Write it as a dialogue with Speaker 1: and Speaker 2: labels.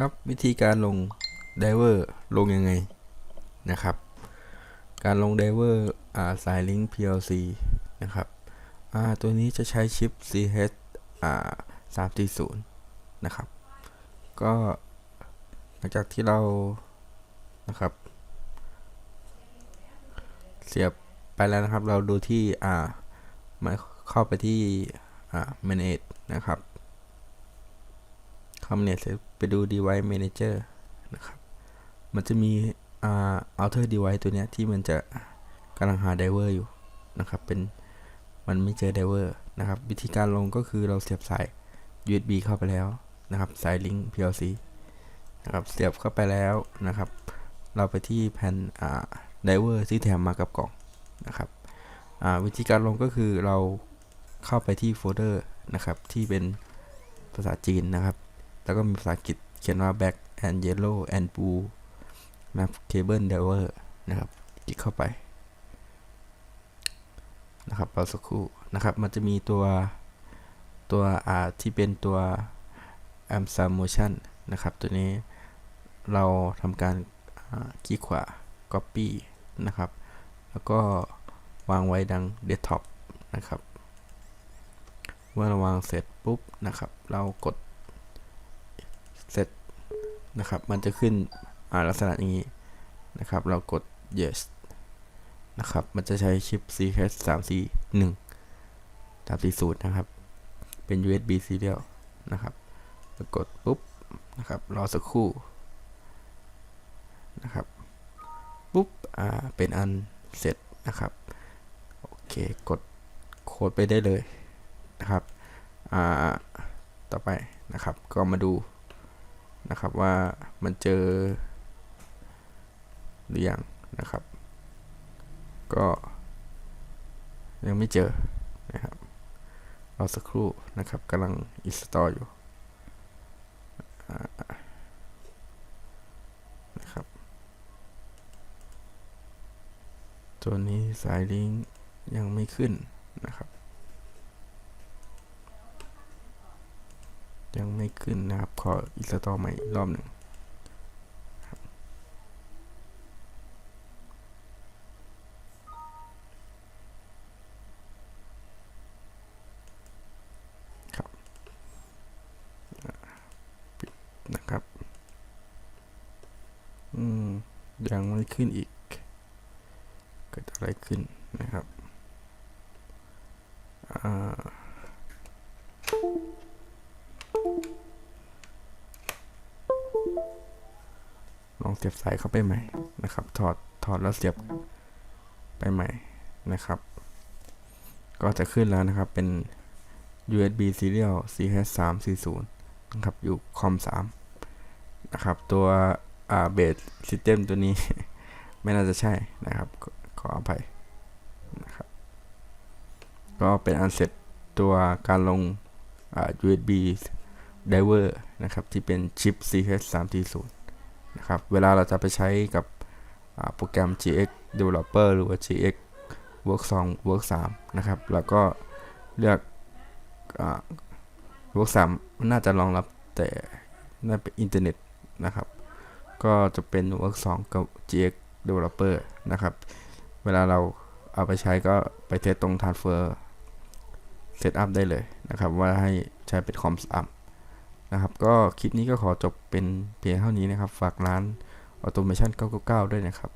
Speaker 1: ครับวิธีการลงไดเวอร์ลงยังไงนะครับ การลงไดเวอร์สายลิงก์ PLC นะครับตัวนี้จะใช้ชิป CH 340 นะครับ ก็หลังจากที่เรานะครับ เสียบไปแล้วนะครับ เราดูที่อ่ามาเข้าไปที่อ่า manage นะครับ คอมเนตเสร็จไปดู device manager นะครับ มันจะมีอ่า outer device ตัวเนี้ยที่มันจะกำลังหา driver อยู่นะครับ เป็นมันไม่เจอ driver นะครับ วิธีการลงก็คือเราเสียบสาย USB เข้าไปแล้วนะครับ สาย link PLC นะครับเสียบเข้าไปแล้วนะครับ เราไปที่แผ่นอ่า driver ที่แถมมากับกล่องนะครับอ่าวิธีการลงก็คือเราเข้าไปที่โฟลเดอร์นะครับที่เป็นภาษาจีนนะครับ แล้วก็มีภาษาอังกฤษเขียนว่า black and yellow and blue นะครับ cable driver นะครับ คลิกเข้าไป นะครับรอสักครู่นะครับ มันจะมีตัวตัวอ่าที่เป็นตัว a m s a motion นะครับ ตัวนี้เราทำการคลิกขวา copy นะครับ แล้วก็วางไว้ดัง desktop นะครับ เมื่อเราวางเสร็จปุ๊บนะครับ เรากด เสร็จนะครับ มันจะขึ้นอ่าลักษณะอย่างนี้นะครับ เรากด yes นะครับ มันจะใช้ชิป CH 3 4 1 3 4 0นะครับ เป็น USB serial นะครับกดปุ๊บนะครับ รอสักครู่นะครับปุ๊บ อ่า เป็นอันเสร็จนะครับ โอเค กดโค้ดไปได้เลยนะครับ อ่า ต่อไปนะครับ ก็มาดู นะครับว่ามันเจอ หรือยังนะครับ ก็ยังไม่เจอนะครับรอสักครู่นะครับกำลัง install อยู่นะครับ ตัวนี้สายลิงก์ยังไม่ขึ้นนะครับ ยังไม่ขึ้นนะครับ ขออินสตอลใหม่อีกรอบหนึ่งครับครับปิดนะครับ อืม ยังไม่ขึ้นอีก เกิดอะไรขึ้นนะครับ อ่า เสียบสายเข้าไปใหม่นะครับ ถอดถอดแล้วเสียบไปใหม่นะครับ ก็จะขึ้นแล้วนะครับเป็น USB serial CH 3 4 0 นะครับอยู่คอม3นะครับตัวเบสซิสเต็มตัวนี้ ไม่น่าจะใช่นะครับ ขออภัยนะครับก็เป็นอันเสร็จตัวการลง USB driver นะครับ ที่เป็นชิป CH 3 4 0 นะครับ เวลาเราจะไปใช้กับโปรแกรม GX Developer หรือว่า GX Work 2 Work 3นะครับ แล้วก็เลือกอ Work 3มันน่าจะรองรับแต่น่าเป็นอินเทอร์เน็ตนะครับ ก็จะเป็น Work 2 กับ GX Developer นะครับ เวลาเราเอาไปใช้ก็ไปเทสตรง Transfer Setup ได้เลยนะครับ ว่าให้ใช้เป็นคอมอัพ นะครับ ก็คลิปนี้ก็ขอจบเป็นเพียงเท่านี้นะครับ ฝากร้าน Automation 999 ด้วยนะครับ